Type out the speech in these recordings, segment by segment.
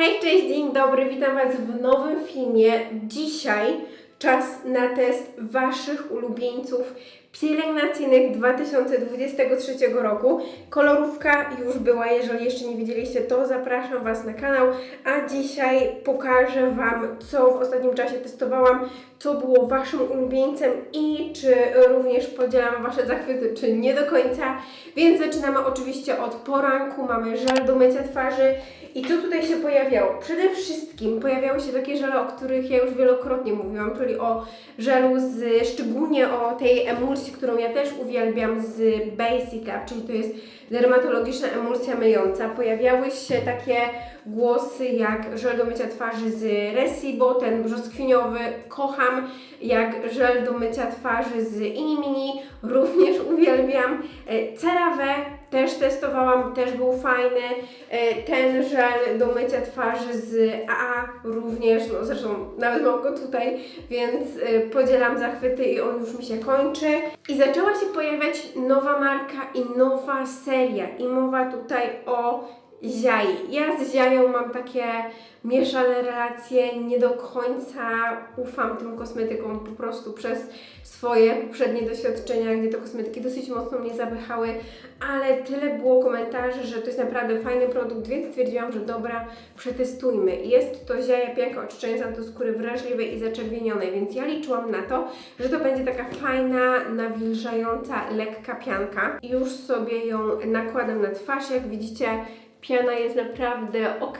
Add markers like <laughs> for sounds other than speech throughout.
Hej, cześć, dzień dobry, witam Was w nowym filmie. Dzisiaj czas na test Waszych ulubieńców pielęgnacyjnych 2023 roku. Kolorówka już była, jeżeli jeszcze nie widzieliście, to zapraszam Was na kanał, a dzisiaj pokażę Wam, co w ostatnim czasie testowałam, co było Waszym ulubieńcem i czy również podzielam Wasze zachwyty, czy nie do końca. Więc zaczynamy oczywiście od poranku, mamy żel do mycia twarzy, i co tutaj się pojawiało? Przede wszystkim pojawiały się takie żele, o których ja już wielokrotnie mówiłam, czyli o żelu z, szczególnie o tej emulsji, którą ja też uwielbiam z Basic Lab, czyli to jest dermatologiczna emulsja myjąca. Pojawiały się takie głosy jak żel do mycia twarzy z Resibo, ten brzoskwiniowy, kocham, jak żel do mycia twarzy z Inimini, również <laughs> uwielbiam. E, CeraVe też testowałam, też był fajny. E, Ten żel do mycia twarzy z AA również, no zresztą nawet mam go tutaj, więc e, podzielam zachwyty i on już mi się kończy. I zaczęła się pojawiać nowa marka i nowa seria i mowa tutaj o Ziai. Ja z Ziają mam takie mieszane relacje, nie do końca ufam tym kosmetykom po prostu przez swoje poprzednie doświadczenia, gdzie te kosmetyki dosyć mocno mnie zapychały, ale tyle było komentarzy, że to jest naprawdę fajny produkt, więc stwierdziłam, że dobra, przetestujmy. Jest to ziaja pianka oczyszczająca do skóry wrażliwej i zaczerwienionej, więc ja liczyłam na to, że to będzie taka fajna, nawilżająca, lekka pianka. Już sobie ją nakładam na twarz, jak widzicie, Piana jest naprawdę ok.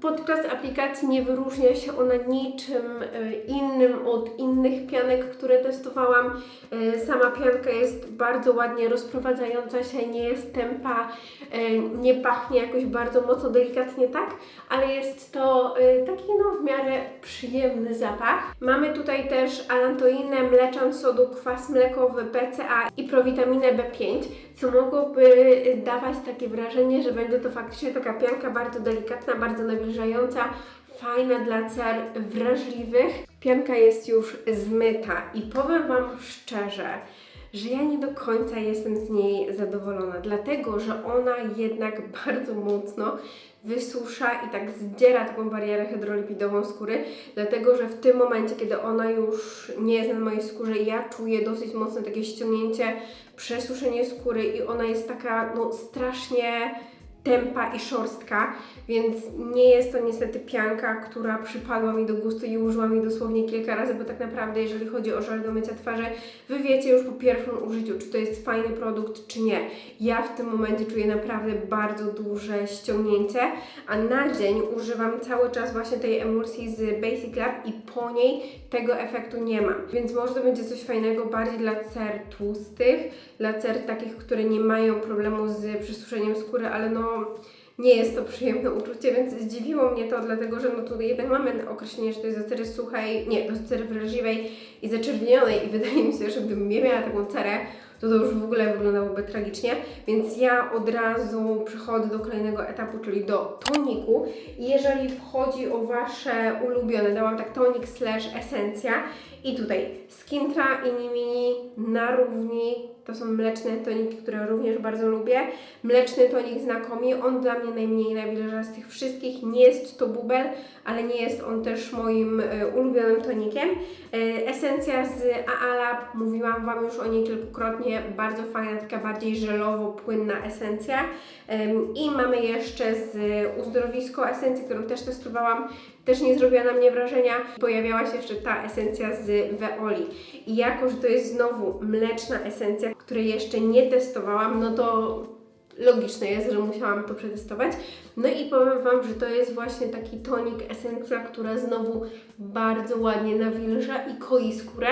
Podczas aplikacji nie wyróżnia się ona niczym y, innym od innych pianek, które testowałam. Y, Sama pianka jest bardzo ładnie rozprowadzająca się, nie jest tempa, y, nie pachnie jakoś bardzo mocno delikatnie tak, ale jest to taki no w miarę przyjemny zapach. Mamy tutaj też alantoinę, mleczan sodu, kwas mlekowy, PCA i prowitaminę B5, co mogłoby dawać takie wrażenie, że będzie to faktycznie taka pianka bardzo delikatna, bardzo fajna dla cer wrażliwych. Pianka jest już zmyta i powiem Wam szczerze, że ja nie do końca jestem z niej zadowolona, dlatego że ona jednak <laughs> bardzo mocno wysusza i tak zdziera taką barierę hydrolipidową skóry, dlatego że w tym momencie, kiedy ona już nie jest na mojej skórze, ja czuję dosyć mocne takie ściągnięcie, przesuszenie skóry i ona jest taka no strasznie tempa i szorstka, więc nie jest to niestety pianka, która przypadła mi do gustu i użyłam jej dosłownie kilka razy, bo tak naprawdę jeżeli chodzi o żel do mycia twarzy, Wy wiecie już po pierwszym użyciu, czy to jest fajny produkt, czy nie. Ja w tym momencie czuję naprawdę bardzo duże ściągnięcie, a na dzień używam cały czas właśnie tej emulsji z Basic Lab i po niej tego efektu nie mam. Więc może to będzie coś fajnego bardziej dla cer tłustych, dla cer takich, które nie mają problemu z przesuszeniem skóry, ale no nie jest to przyjemne uczucie, więc zdziwiło mnie to, dlatego że no tutaj jednak mamy określenie, że to jest do cery suchej, nie, do cery wrażliwej i zaczerwienionej i wydaje mi się, że gdybym nie miała taką cerę, to to już w ogóle wyglądałoby tragicznie, więc ja od razu przechodzę do kolejnego etapu, czyli do toniku. Jeżeli wchodzi o Wasze ulubione, dałam tak tonik slash esencja i tutaj Skintra i Nimini na równi, to są mleczne toniki, które również bardzo lubię. Mleczny tonik znakomi, on dla mnie najmniej nawilża z tych wszystkich. Nie jest to bubel, ale nie jest on też moim e, ulubionym tonikiem. E, esencja z AA Lab, mówiłam Wam już o niej kilkukrotnie, bardzo fajna, taka bardziej żelowo-płynna esencja. I mamy jeszcze z uzdrowisko esencji, którą też testowałam, też nie zrobiła na mnie wrażenia. Pojawiała się jeszcze ta esencja z Veoli. I jako, że to jest znowu mleczna esencja, której jeszcze nie testowałam, no to logiczne jest, że musiałam to przetestować. No i powiem Wam, że to jest właśnie taki tonik, esencja, która znowu bardzo ładnie nawilża i koi skórę.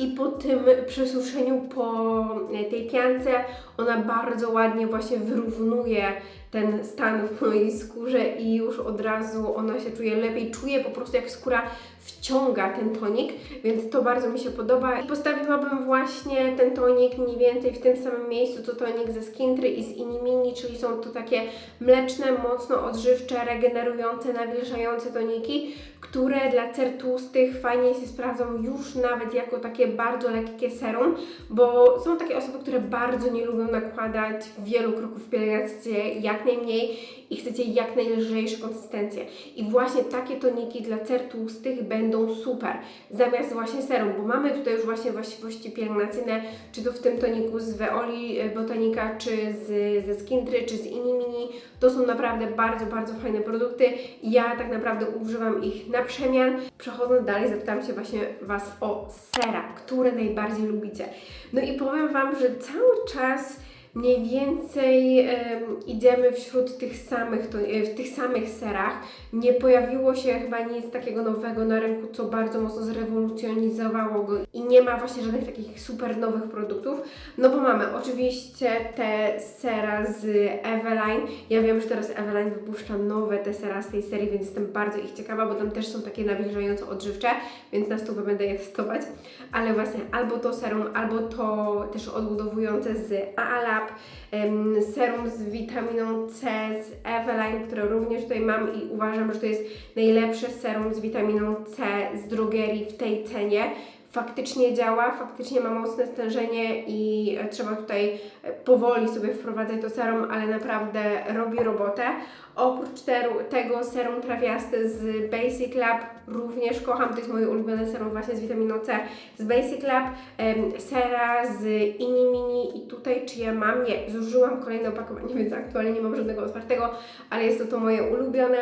I po tym przesuszeniu, po tej piance, ona bardzo ładnie właśnie wyrównuje ten stan w mojej skórze i już od razu ona się czuje lepiej. Czuję po prostu jak skóra wciąga ten tonik, więc to bardzo mi się podoba. I postawiłabym właśnie ten tonik mniej więcej w tym samym miejscu, co tonik ze Skintry i z Inimini, czyli są to takie mleczne, mocno odżywcze, regenerujące, nawilżające toniki, które dla cer tłustych fajnie się sprawdzą już nawet jako takie bardzo lekkie serum, bo są takie osoby, które bardzo nie lubią nakładać wielu kroków pielęgnacji, jak najmniej i chcecie jak najlżejsze konsystencje. I właśnie takie toniki dla cer tłustych będą super, zamiast właśnie serum, bo mamy tutaj już właśnie właściwości pielęgnacyjne, czy to w tym toniku z Veoli e, Botanica, czy z, ze Skintry, czy z Inimini. To są naprawdę bardzo, bardzo fajne produkty. Ja tak naprawdę używam ich na przemian. Przechodząc dalej, zapytam się właśnie Was o sera, które najbardziej lubicie. No i powiem Wam, że cały czas mniej więcej em, idziemy wśród tych samych, to, e, w tych samych serach. Nie pojawiło się chyba nic takiego nowego na rynku, co bardzo mocno zrewolucjonizowało go i nie ma właśnie żadnych takich super nowych produktów. No bo mamy oczywiście te sera z Eveline. Ja wiem, że teraz Eveline wypuszcza nowe te sera z tej serii, więc jestem bardzo ich ciekawa, bo tam też są takie nawilżająco odżywcze, więc na stówę będę je testować. Ale właśnie albo to serum, albo to też odbudowujące z Aalab, em, serum z witaminą C z Eveline, które również tutaj mam i uważam, że to jest najlepsze serum z witaminą C z drogerii w tej cenie. Faktycznie działa, faktycznie ma mocne stężenie i trzeba tutaj e, powoli sobie wprowadzać to serum, ale naprawdę robi robotę. Oprócz tego serum trawiaste z Basic Lab również kocham, to jest moje ulubione serum właśnie z witaminą C. Z Basic Lab, em, sera z Inimini i tutaj czy ja mam, nie, zużyłam kolejne opakowanie, <laughs> więc aktualnie nie mam żadnego otwartego, ale jest to to moje ulubione.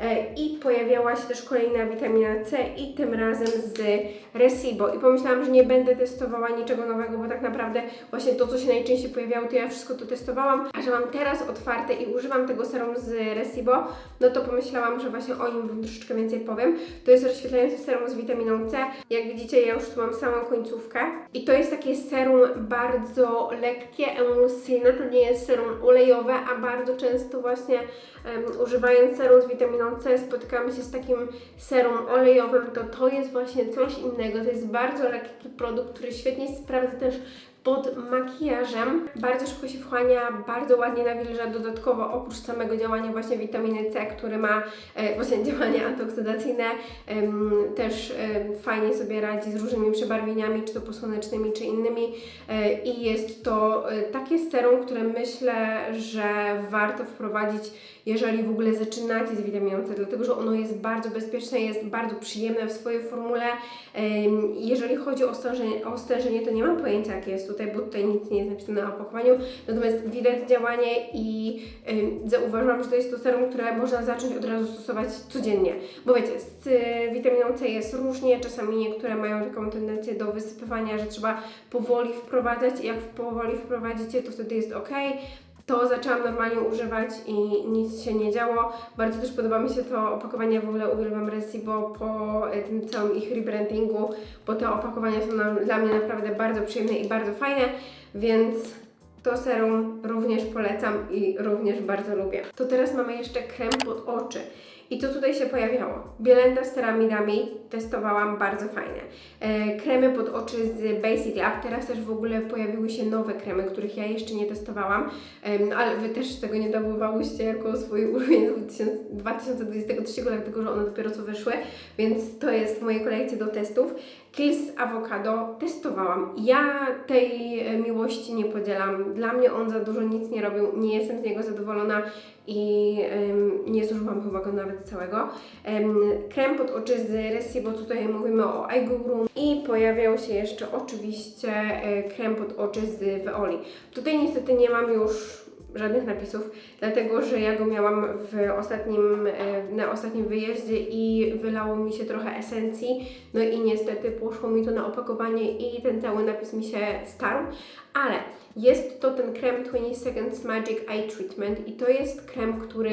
E, i pojawiała się też kolejna witamina C i tym razem z Resibo i pomyślałam, że nie będę testowała niczego nowego, bo tak naprawdę właśnie to, co się najczęściej pojawiało, to ja wszystko to testowałam, a że mam teraz otwarte i używam tego serum z Resibo, no to pomyślałam, że właśnie o nim Wam troszeczkę więcej powiem. To jest rozświetlający serum z witaminą C. Jak widzicie, ja już tu mam samą końcówkę. I to jest takie serum bardzo lekkie, emulsyjne. To nie jest serum olejowe, a bardzo często właśnie em, używając serum z witaminą C spotykamy się z takim serum olejowym. To to jest właśnie coś innego. To jest bardzo lekki produkt, który świetnie sprawdza też pod makijażem. Bardzo szybko się wchłania, bardzo ładnie nawilża. Dodatkowo oprócz samego działania właśnie witaminy C, który ma e, właśnie <laughs> działanie antyoksydacyjne, em, też em, fajnie sobie radzi z różnymi przebarwieniami, czy to posłonecznymi, czy innymi. E, I jest to e, takie serum, które myślę, że warto wprowadzić, jeżeli w ogóle zaczynacie z witaminą C, dlatego że ono jest bardzo bezpieczne, jest bardzo przyjemne w swojej formule. Em, Jeżeli chodzi o stężenie, o stężenie, to nie mam pojęcia, jakie jest tutaj, bo tutaj nic nie jest napisane na opakowaniu, natomiast widać działanie i ym, zauważyłam, że to jest to serum, które można zacząć od razu stosować codziennie. Bo wiecie, z y, witaminą C jest różnie, czasami niektóre mają taką tendencję do wysypywania, że trzeba powoli wprowadzać i jak powoli wprowadzicie, to wtedy jest ok. To zaczęłam normalnie używać i nic się nie działo. Bardzo też podoba mi się to opakowanie, w ogóle uwielbiam Resibo po y, tym całym ich rebrandingu, bo te opakowania są dla mnie naprawdę bardzo przyjemne i bardzo fajne, więc to serum również polecam i również bardzo lubię. To teraz mamy jeszcze krem pod oczy. I co tutaj się pojawiało? Bielenda z ceramidami testowałam bardzo fajne. E, kremy pod oczy z Basic Lab. Teraz też w ogóle pojawiły się nowe kremy, których ja jeszcze nie testowałam, Em, ale Wy też tego nie dobywałyście jako swój ulubieniec 2023, dlatego że one dopiero co wyszły, więc to jest w mojej kolekcji do testów. Kills Avocado testowałam. Ja tej e, miłości nie podzielam. Dla mnie on za dużo nic nie robił, nie jestem z niego zadowolona i nie zużyłam chyba go nawet całego. Em, krem pod oczy z Resi, bo tutaj mówimy o Eye Guru i pojawiał się jeszcze oczywiście e, krem pod oczy z Veoli. Tutaj niestety nie mam już żadnych napisów, dlatego że ja go miałam w ostatnim, e, na ostatnim wyjeździe i wylało mi się trochę esencji, no i niestety poszło mi to na opakowanie i ten cały napis mi się starł, ale jest to ten krem 20 Seconds Magic Eye Treatment i to jest krem, który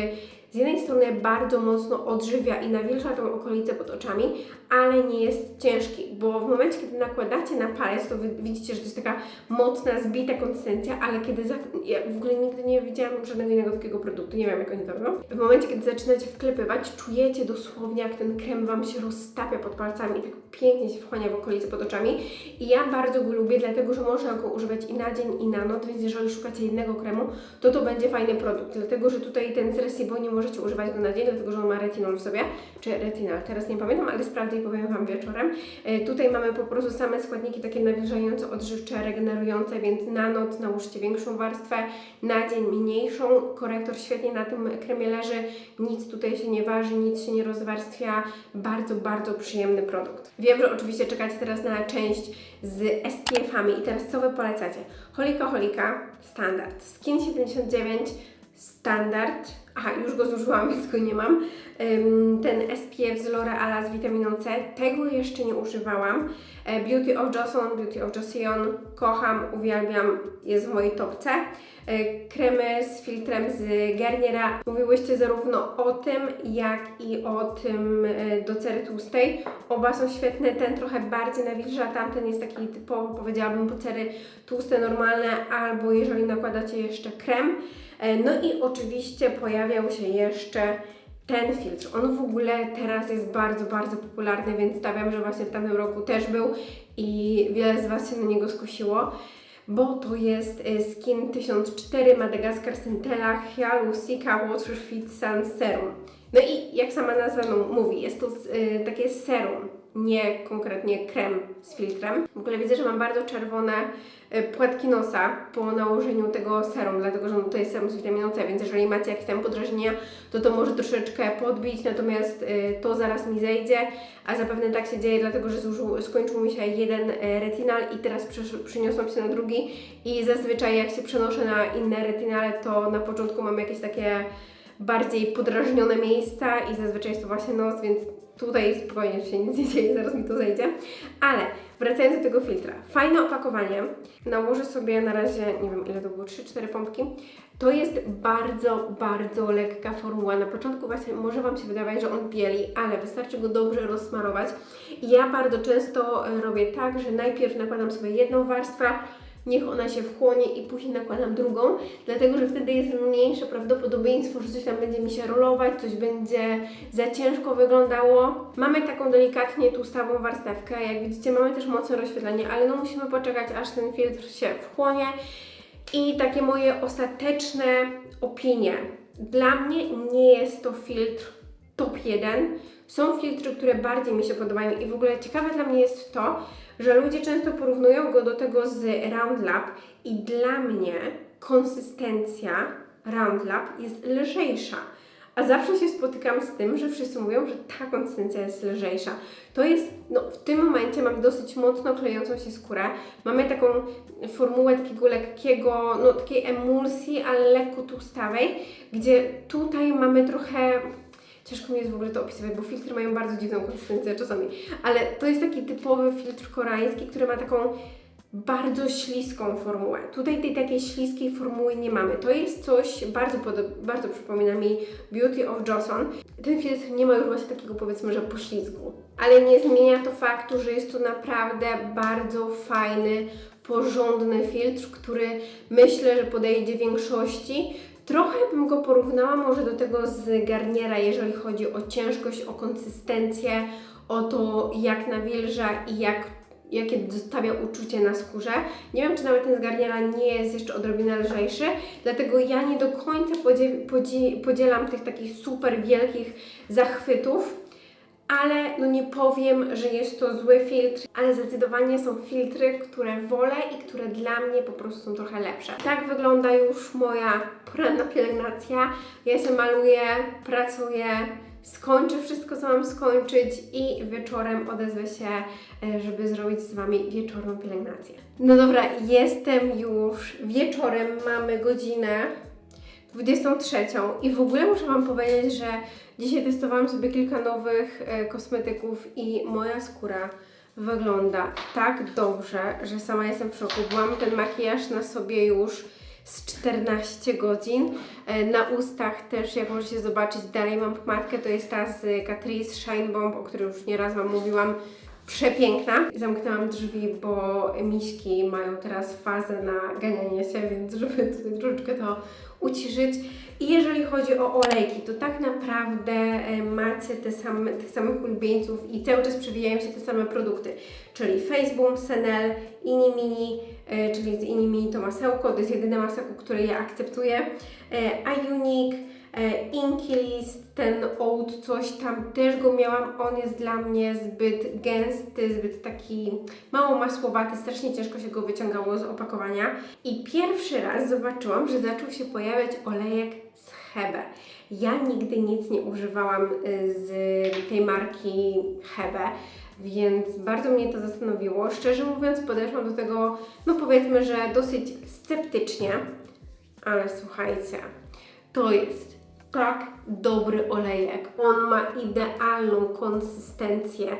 z jednej strony bardzo mocno odżywia i nawilża tą okolicę pod oczami, ale nie jest ciężki, bo w momencie, kiedy nakładacie na palec, to widzicie, że to jest taka mocna, zbita konsystencja, ale kiedy za... ja w ogóle nigdy nie widziałam żadnego innego takiego produktu, nie wiem jak oni to robią. W momencie, kiedy zaczynacie wklepywać, czujecie dosłownie, jak ten krem Wam się roztapia pod palcami i tak pięknie się wchłania w okolicy pod oczami. I ja bardzo go lubię, dlatego że można go używać i na dzień, i na noc, więc jeżeli szukacie jednego kremu, to to będzie fajny produkt, dlatego że tutaj ten z Recibo nie możecie używać go na dzień, dlatego że on ma retinol w sobie, czy retinol, teraz nie pamiętam, ale sprawdzę i powiem Wam wieczorem. E, tutaj mamy po prostu same składniki takie nawilżające, odżywcze, regenerujące, więc na noc nałóżcie większą warstwę, na dzień mniejszą. Korektor świetnie na tym kremie leży, nic tutaj się nie waży, nic się nie rozwarstwia. Bardzo, bardzo przyjemny produkt. Wiem, że oczywiście czekacie teraz na część z SPF-ami i teraz co Wy polecacie? Holika Holika, standard. Skin 79, standard. Aha, już go zużyłam, <laughs> więc go nie mam. Ten SPF z L'Oreala z witaminą C, tego jeszcze nie używałam. E, Beauty of Johnson, Beauty of Johnson, kocham, uwielbiam, jest w mojej topce. E, Kremy z filtrem z Garniera. Mówiłyście zarówno o tym, jak i o tym e, do cery tłustej. Oba są świetne, ten trochę bardziej nawilża, tamten jest taki typowo, powiedziałabym, po cery tłuste, normalne, albo jeżeli nakładacie jeszcze krem. E, No i oczywiście pojawiał się jeszcze ten filtr. On w ogóle teraz jest bardzo, bardzo popularny, więc stawiam, że właśnie w tamtym roku też był i wiele z Was się na niego skusiło, bo to jest e, Skin 1004 Madagascar Centella Hyalusica Water Fit Sun Serum. No i jak sama nazwa mówi, jest to e, takie serum, nie konkretnie krem z filtrem. W ogóle widzę, że mam bardzo czerwone e, płatki nosa po nałożeniu tego serum, dlatego że no, to jest serum z witaminą C, więc jeżeli macie jakieś tam podrażnienia, to to może troszeczkę podbić, natomiast e, to zaraz mi zejdzie, a zapewne tak się dzieje, dlatego że zużył, skończył mi się jeden retinal i teraz przyniosłam się na drugi i zazwyczaj jak się przenoszę na inne retinale, to na początku mam jakieś takie bardziej podrażnione miejsca i zazwyczaj jest to właśnie nos, więc tutaj spokojnie się nic nie dzieje, zaraz mi to zejdzie. Ale wracając do tego filtra. Fajne opakowanie. Nałożę sobie na razie, nie wiem ile to było, 3-4 pompki. To jest bardzo, bardzo lekka formuła. Na początku właśnie może Wam się wydawać, że on bieli, ale wystarczy go dobrze rozsmarować. Ja bardzo często e, robię tak, że najpierw nakładam sobie jedną warstwę, niech ona się wchłonie i później nakładam drugą, dlatego że wtedy jest mniejsze prawdopodobieństwo, że coś tam będzie mi się rolować, coś będzie za ciężko wyglądało. Mamy taką delikatnie tłustawą warstewkę, jak widzicie mamy też mocne rozświetlenie, ale no musimy poczekać aż ten filtr się wchłonie. I takie moje ostateczne opinie. Dla mnie nie jest to filtr top 1. Są filtry, które bardziej mi się podobają i w ogóle ciekawe dla mnie jest to, że ludzie często porównują go do tego z Round Lab i dla mnie konsystencja Round Lab jest lżejsza. A zawsze się spotykam z tym, że wszyscy mówią, że ta konsystencja jest lżejsza. To jest, no w tym momencie mamy dosyć mocno klejącą się skórę. Mamy taką formułę takiego lekkiego, no takiej emulsji, ale lekko tłustawej, gdzie tutaj mamy trochę Ciężko mi jest w ogóle to opisywać, bo filtry mają bardzo dziwną konsystencję czasami. Ale to jest taki typowy filtr koreański, który ma taką bardzo śliską formułę. Tutaj tej takiej śliskiej formuły nie mamy. To jest coś bardzo, bardzo przypomina mi Beauty of Johnson. Ten filtr nie ma już właśnie takiego powiedzmy, że poślizgu. Ale nie zmienia to faktu, że jest to naprawdę bardzo fajny, porządny filtr, który myślę, że podejdzie większości. Trochę bym go porównała może do tego z Garniera, jeżeli chodzi o ciężkość, o konsystencję, o to jak nawilża i jak, jakie zostawia uczucie na skórze. Nie wiem, czy nawet ten z Garniera nie jest jeszcze odrobinę lżejszy, dlatego ja nie do końca podzie- podzi- podzielam tych takich super wielkich zachwytów ale no nie powiem, że jest to zły filtr, ale zdecydowanie są filtry, które wolę i które dla mnie po prostu są trochę lepsze. Tak wygląda już moja poranna pielęgnacja. Ja się maluję, pracuję, skończę wszystko, co mam skończyć i wieczorem odezwę się, e, żeby zrobić z Wami wieczorną pielęgnację. No dobra, jestem już wieczorem, mamy godzinę 23 i w ogóle muszę Wam powiedzieć, że dzisiaj testowałam sobie kilka nowych e, kosmetyków i moja skóra wygląda tak dobrze, że sama jestem w szoku. Byłam ten makijaż na sobie już z 14 godzin. E, Na ustach też, jak możecie zobaczyć, dalej mam pomadkę, to jest ta z Catrice Shine Bomb, o której już nieraz Wam mówiłam. Przepiękna. Zamknęłam drzwi, bo miśki mają teraz fazę na ganianie się, więc żeby troszeczkę to uciszyć. I jeżeli chodzi o olejki, to tak naprawdę e, macie te same, tych samych ulubieńców i cały czas przewijają się te same produkty, czyli Faceboom, Senel, Ini Mini, e, czyli z Ini Mini to masełko, to jest jedyne masełko, które ja akceptuję, e, Iunique, e, Inkilist, ten oat, coś tam też go miałam, on jest dla mnie zbyt gęsty, zbyt taki mało masłowaty, strasznie ciężko się go wyciągało z opakowania. I pierwszy raz zobaczyłam, że zaczął się pojawiać olejek z Hebe. Ja nigdy nic nie używałam y, z tej marki Hebe. Więc bardzo mnie to zastanowiło. Szczerze mówiąc, podeszłam do tego, no powiedzmy, że dosyć sceptycznie, ale słuchajcie, to jest tak dobry olejek. On ma idealną konsystencję.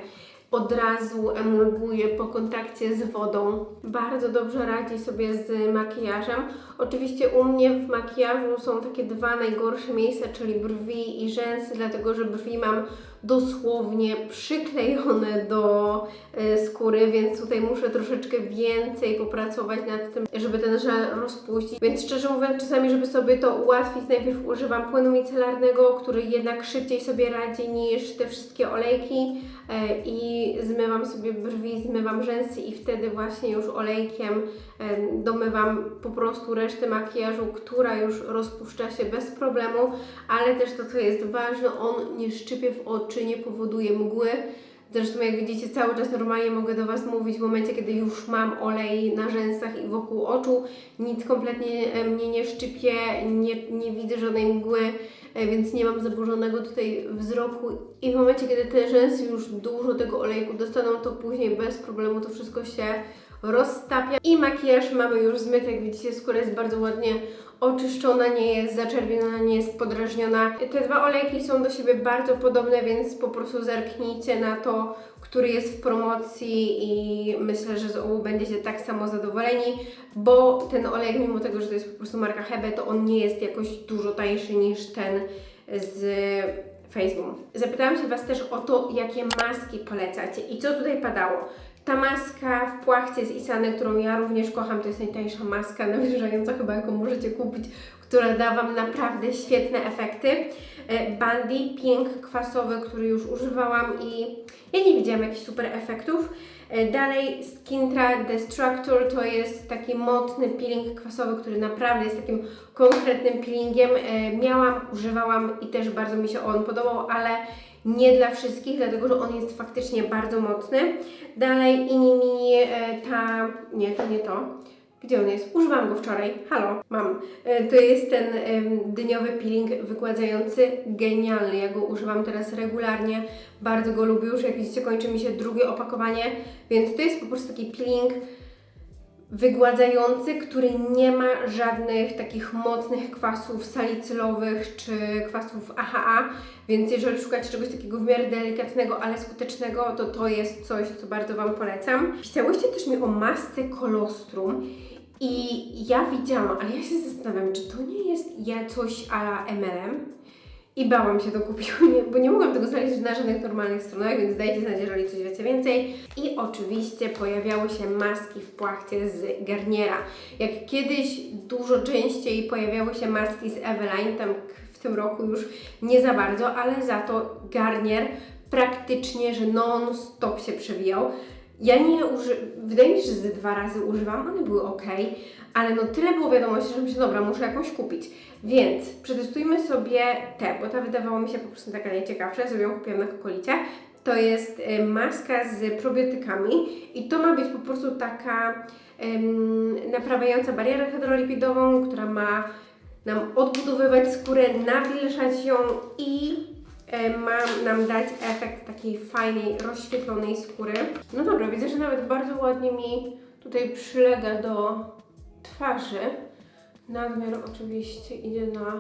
Od razu emulguje po kontakcie z wodą. Bardzo dobrze radzi sobie z makijażem. Oczywiście u mnie w makijażu są takie dwa najgorsze miejsca, czyli brwi i rzęsy, dlatego że brwi mam dosłownie przyklejone do e, skóry, więc tutaj muszę troszeczkę więcej popracować nad tym, żeby ten żel rozpuścić. Więc szczerze mówiąc, czasami, żeby sobie to ułatwić, najpierw używam płynu micelarnego, który jednak szybciej sobie radzi niż te wszystkie olejki e, i zmywam sobie brwi, zmywam rzęsy i wtedy właśnie już olejkiem e, domywam po prostu resztę makijażu, która już rozpuszcza się bez problemu, ale też to, co jest ważne, on nie szczypie w oczy, nie powoduje mgły. Zresztą jak widzicie, cały czas normalnie mogę do Was mówić w momencie, kiedy już mam olej na rzęsach i wokół oczu. Nic kompletnie e, mnie nie szczypie, nie, nie widzę żadnej mgły, e, więc nie mam zaburzonego tutaj wzroku. I w momencie, kiedy te rzęsy już dużo tego olejku dostaną, to później bez problemu to wszystko się roztapia. I makijaż mamy już zmyty, jak widzicie, skóra jest bardzo ładnie oczyszczona, nie jest zaczerwieniona, nie jest podrażniona. Te dwa olejki są do siebie bardzo podobne, więc po prostu zerknijcie na to, który jest w promocji i myślę, że z obu będziecie tak samo zadowoleni, bo ten olejek, mimo tego, że to jest po prostu marka Hebe, to on nie jest jakoś dużo tańszy niż ten z Facebook. Zapytałam się Was też o to, jakie maski polecacie i co tutaj padało. Ta maska w płachcie z Isany, którą ja również kocham, to jest najtańsza maska nawilżająca chyba, jaką możecie kupić, która da Wam naprawdę świetne efekty. E, Bandy Pink kwasowy, który już używałam i ja nie widziałam jakichś super efektów. E, Dalej Skintra Destructor to jest taki mocny peeling kwasowy, który naprawdę jest takim konkretnym peelingiem. E, Miałam, używałam i też bardzo mi się on podobał, ale nie dla wszystkich, dlatego że on jest faktycznie bardzo mocny. Dalej Ini Mini, e, ta, nie, to nie to. Gdzie on jest? Używam go wczoraj. Halo, mam. E, To jest ten em, dyniowy peeling wygładzający. Genialny. Ja go używam teraz regularnie. Bardzo go lubię. Już jak widzicie, kończy mi się drugie opakowanie. Więc to jest po prostu taki peeling wygładzający, który nie ma żadnych takich mocnych kwasów salicylowych czy kwasów AHA, więc jeżeli szukacie czegoś takiego w miarę delikatnego, ale skutecznego, to to jest coś, co bardzo Wam polecam. Pisałyście też mi o masce kolostrum i ja widziałam, ale ja się zastanawiam, czy to nie jest ja coś ala MLM? I bałam się to kupić, bo nie mogłam tego znaleźć na żadnych normalnych stronach, więc dajcie znać, jeżeli coś wiecie więcej. I oczywiście pojawiały się maski w płachcie z Garniera. Jak kiedyś dużo częściej pojawiały się maski z Eveline, tam w tym roku już nie za bardzo, ale za to Garnier praktycznie, że non-stop się przewijał. Ja nie uży... Wydaje mi się, że ze dwa razy używam, one były ok, ale no tyle było wiadomości, że myślę, dobra, muszę jakąś kupić. Więc przetestujmy sobie tę, bo ta wydawała mi się po prostu taka najciekawsza, sobie ją kupiłam na kokolicie. To jest y, maska z probiotykami i to ma być po prostu taka naprawiająca barierę hydrolipidową, która ma nam odbudowywać skórę, nawilżać ją i ma nam dać efekt takiej fajnej, rozświetlonej skóry. No dobra, widzę, że nawet bardzo ładnie mi tutaj przylega do twarzy. Nadmiar oczywiście idzie na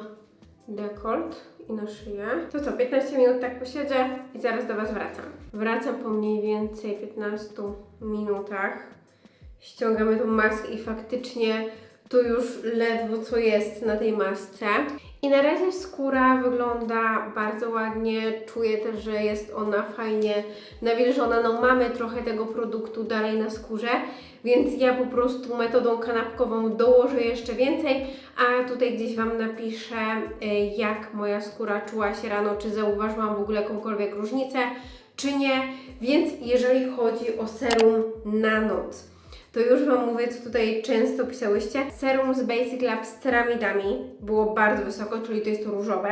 dekolt i na szyję. To co, 15 minut tak posiedzę i zaraz do Was wracam. Wracam po mniej więcej 15 minutach. Ściągamy tą maskę i faktycznie to już ledwo co jest na tej masce. I na razie skóra wygląda bardzo ładnie, czuję też, że jest ona fajnie nawilżona. No mamy trochę tego produktu dalej na skórze, więc ja po prostu metodą kanapkową dołożę jeszcze więcej, a tutaj gdzieś Wam napiszę, y, jak moja skóra czuła się rano, czy zauważyłam w ogóle jakąkolwiek różnicę, czy nie. Więc jeżeli chodzi o serum na noc, to już Wam mówię, co tutaj często pisałyście. Serum z Basic Lab z ceramidami było bardzo wysoko, czyli to jest to różowe.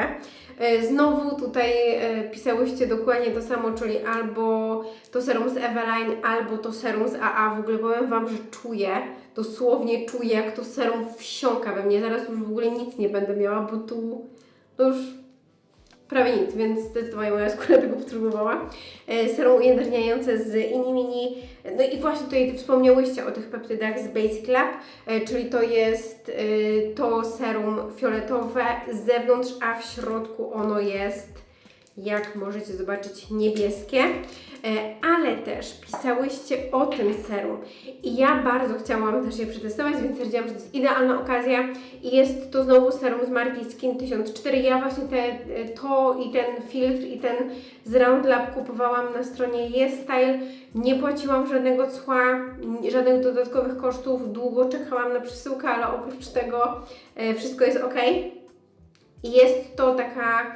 E, Znowu tutaj e, pisałyście dokładnie to samo, czyli albo to serum z Eveline, albo to serum z AA. W ogóle powiem Wam, że czuję, dosłownie czuję, jak to serum wsiąka we mnie. Zaraz już w ogóle nic nie będę miała, bo tu już prawie nic, więc zdecydowanie moja skóra tego potrzebowała. E, Serum ujędrniające z Inimini. No i właśnie tutaj wspomniałyście o tych peptydach z Basic Lab, e, czyli to jest e, to serum fioletowe z zewnątrz, a w środku ono jest jak możecie zobaczyć, niebieskie, ale też pisałyście o tym serum i ja bardzo chciałam też je przetestować, więc stwierdziłam, że to jest idealna okazja i jest to znowu serum z marki Skin 1004. Ja właśnie te, e, to i ten filtr i ten z Round Lab kupowałam na stronie YesStyle, nie płaciłam żadnego cła, żadnych dodatkowych kosztów, długo czekałam na przesyłkę, ale oprócz tego e, wszystko jest ok. I jest to taka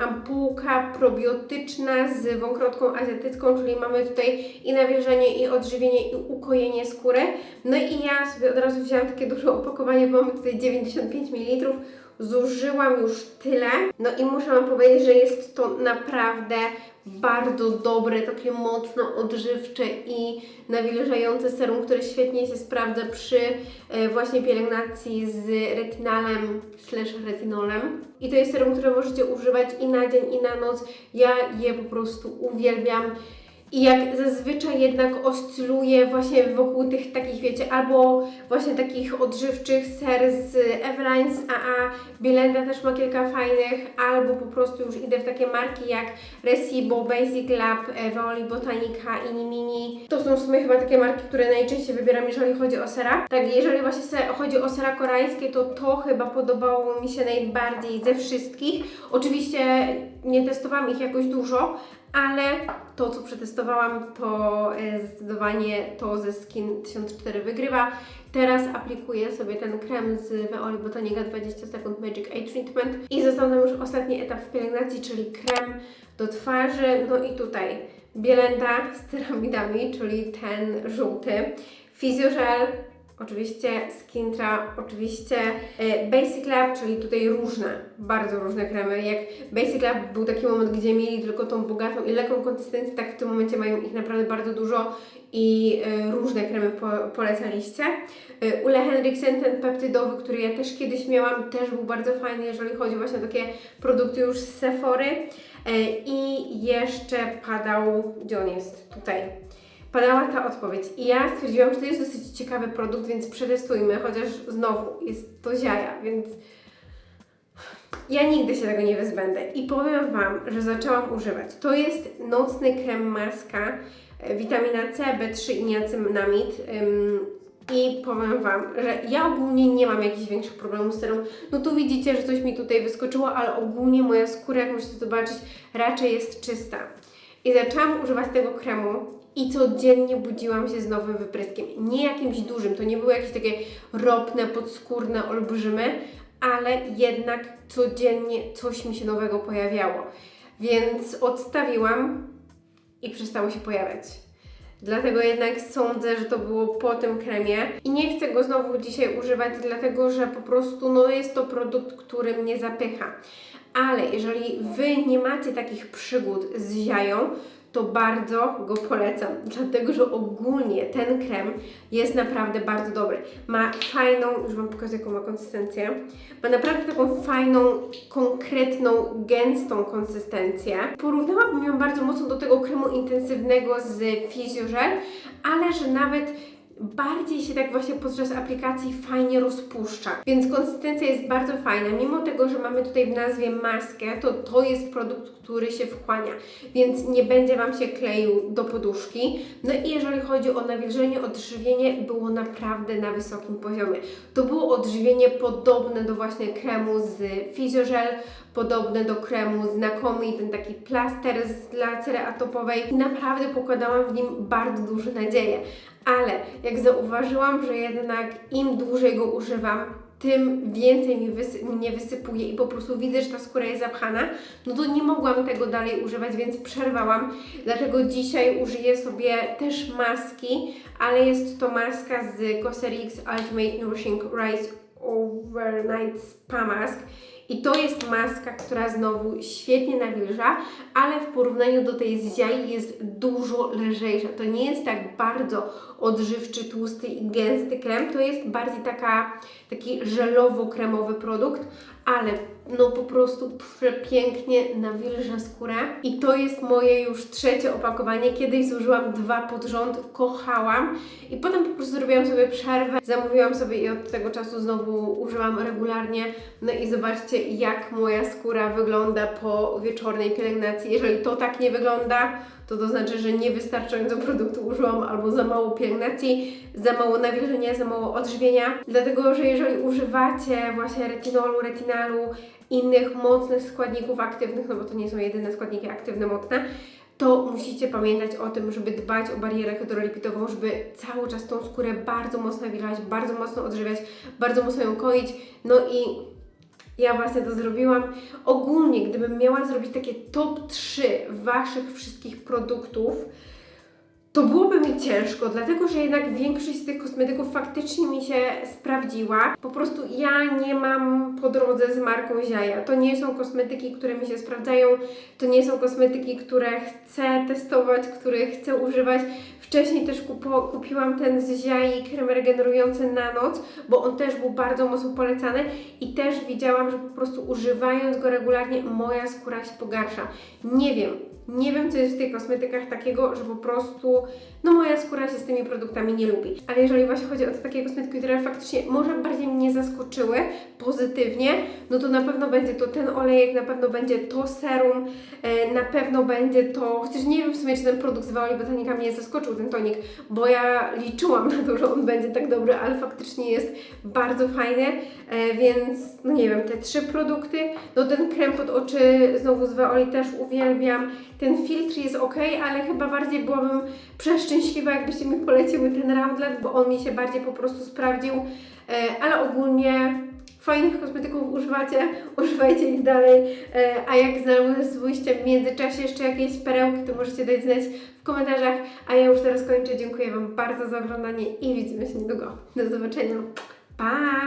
ampułka probiotyczna z wąkrotką azjatycką, czyli mamy tutaj i nawilżenie, i odżywienie, i ukojenie skóry. No i ja sobie od razu wzięłam takie duże opakowanie, bo mamy tutaj 95 ml. Zużyłam już tyle. No i muszę Wam powiedzieć, że jest to naprawdę bardzo dobre, takie mocno odżywcze i nawilżające serum, które świetnie się sprawdza przy e, właśnie pielęgnacji z retinalem slash retinolem. I to jest serum, które możecie używać i na dzień, i na noc. Ja je po prostu uwielbiam. I jak zazwyczaj jednak oscyluje właśnie wokół tych takich, wiecie, albo właśnie takich odżywczych ser z Eveline, z AA, Bielenda też ma kilka fajnych, albo po prostu już idę w takie marki jak Recibo, Basic Lab, Eveoli Botanica, Inimini. To są w sumie chyba takie marki, które najczęściej wybieram, jeżeli chodzi o sera. Tak, jeżeli właśnie chodzi o sera koreańskie, to to chyba podobało mi się najbardziej ze wszystkich. Oczywiście nie testowałam ich jakoś dużo, ale to, co przetestowałam, to e, zdecydowanie to ze Skin 1004 wygrywa. Teraz aplikuję sobie ten krem z Veoli Botanica 20 Second Magic Eye Treatment i został nam już ostatni etap w pielęgnacji, czyli krem do twarzy. No i tutaj Bielenda z ceramidami, czyli ten żółty. Physiogel, oczywiście Skintra, oczywiście e, Basic Lab, czyli tutaj różne, bardzo różne kremy. Jak Basic Lab był taki moment, gdzie mieli tylko tą bogatą i lekką konsystencję, tak w tym momencie mają ich naprawdę bardzo dużo i e, różne kremy po, polecaliście. E, Ule Henriksen, ten peptydowy, który ja też kiedyś miałam, też był bardzo fajny, jeżeli chodzi właśnie o takie produkty już z Sephory. I jeszcze padał, gdzie on jest? Tutaj padała ta odpowiedź. I ja stwierdziłam, że to jest dosyć ciekawy produkt, więc przetestujmy, chociaż znowu jest to ziaja, więc ja nigdy się tego nie wyzbędę. I powiem Wam, że zaczęłam używać. To jest nocny krem maska, e, witamina C, B3 i niacinamid. I powiem Wam, że ja ogólnie nie mam jakichś większych problemów z serą. No tu widzicie, że coś mi tutaj wyskoczyło, ale ogólnie moja skóra, jak możecie zobaczyć, raczej jest czysta. I zaczęłam używać tego kremu i codziennie budziłam się z nowym wypryskiem. Nie jakimś dużym, to nie były jakieś takie ropne, podskórne, olbrzymy, ale jednak codziennie coś mi się nowego pojawiało. Więc odstawiłam i przestało się pojawiać. Dlatego jednak sądzę, że to było po tym kremie i nie chcę go znowu dzisiaj używać, dlatego że po prostu no, jest to produkt, który mnie zapycha. Ale jeżeli Wy nie macie takich przygód z ziają, to bardzo go polecam, dlatego że ogólnie ten krem jest naprawdę bardzo dobry. Ma fajną, już Wam pokażę jaką ma konsystencję, ma naprawdę taką fajną, konkretną, gęstą konsystencję. Porównałabym ją bardzo mocno do tego kremu intensywnego z Physiogel, ale że nawet bardziej się tak właśnie podczas aplikacji fajnie rozpuszcza. Więc konsystencja jest bardzo fajna. Mimo tego, że mamy tutaj w nazwie maskę, to to jest produkt, który się wchłania, więc nie będzie Wam się kleił do poduszki. No i jeżeli chodzi o nawilżenie, odżywienie, było naprawdę na wysokim poziomie. To było odżywienie podobne do właśnie kremu z Physiogel, podobne do kremu z Nakomi, ten taki plaster z, dla cery atopowej. I naprawdę pokładałam w nim bardzo duże nadzieje. Ale jak zauważyłam, że jednak im dłużej go używam, tym więcej mi wysy- mnie wysypuje i po prostu widzę, że ta skóra jest zapchana, no to nie mogłam tego dalej używać, więc przerwałam. Dlatego dzisiaj użyję sobie też maski, ale jest to maska z Cosrx Ultimate Nourishing Rise Overnight Spa Mask. I to jest maska, która znowu świetnie nawilża, ale w porównaniu do tej z jaj jest dużo lżejsza. To nie jest tak bardzo odżywczy, tłusty i gęsty krem, to jest bardziej taka, taki żelowo-kremowy produkt, ale no po prostu przepięknie nawilża skórę. I to jest moje już trzecie opakowanie. Kiedyś zużyłam dwa pod rząd, kochałam i potem po prostu zrobiłam sobie przerwę, zamówiłam sobie i od tego czasu znowu używam regularnie. No i zobaczcie, jak moja skóra wygląda po wieczornej pielęgnacji. Jeżeli to tak nie wygląda, to to znaczy, że niewystarczająco produktu użyłam albo za mało pielęgnacji, za mało nawilżenia, za mało odżywienia. Dlatego, że jeżeli używacie właśnie retinolu, retinalu, innych mocnych składników aktywnych, no bo to nie są jedyne składniki aktywne mocne, to musicie pamiętać o tym, żeby dbać o barierę hydrolipidową, żeby cały czas tą skórę bardzo mocno nawilżać, bardzo mocno odżywiać, bardzo mocno ją koić. No i ja właśnie to zrobiłam. Ogólnie, gdybym miała zrobić takie top 3 Waszych wszystkich produktów, to byłoby mi ciężko, dlatego że jednak większość z tych kosmetyków faktycznie mi się sprawdziła. Po prostu ja nie mam po drodze z marką Ziaja. To nie są kosmetyki, które mi się sprawdzają, to nie są kosmetyki, które chcę testować, które chcę używać. Wcześniej też kupo, kupiłam ten z Ziai krem regenerujący na noc, bo on też był bardzo mocno polecany i też widziałam, że po prostu używając go regularnie moja skóra się pogarsza. Nie wiem, nie wiem, co jest w tych kosmetykach takiego, że po prostu, no moja skóra się z tymi produktami nie lubi. Ale jeżeli właśnie chodzi o te takie kosmetyki, które faktycznie może bardziej mnie zaskoczyły pozytywnie, no to na pewno będzie to ten olejek, na pewno będzie to serum, e, na pewno będzie to, chociaż nie wiem w sumie, czy ten produkt z Waoli Botanika mnie zaskoczył, ten tonik, bo ja liczyłam na to, że on będzie tak dobry, ale faktycznie jest bardzo fajny, e, więc no nie wiem, te trzy produkty, no ten krem pod oczy znowu z Waoli też uwielbiam, ten filtr jest ok, ale chyba bardziej byłabym przeszczęśliwa, jakbyście mi poleciły ten Roundlet, bo on mi się bardziej po prostu sprawdził, e, ale ogólnie fajnych kosmetyków używacie, <laughs> używajcie ich dalej, e, a jak znalazłyście w międzyczasie jeszcze jakieś perełki, to możecie dać znać w komentarzach, a ja już teraz kończę, dziękuję Wam bardzo za oglądanie i widzimy się niedługo. Do zobaczenia, pa!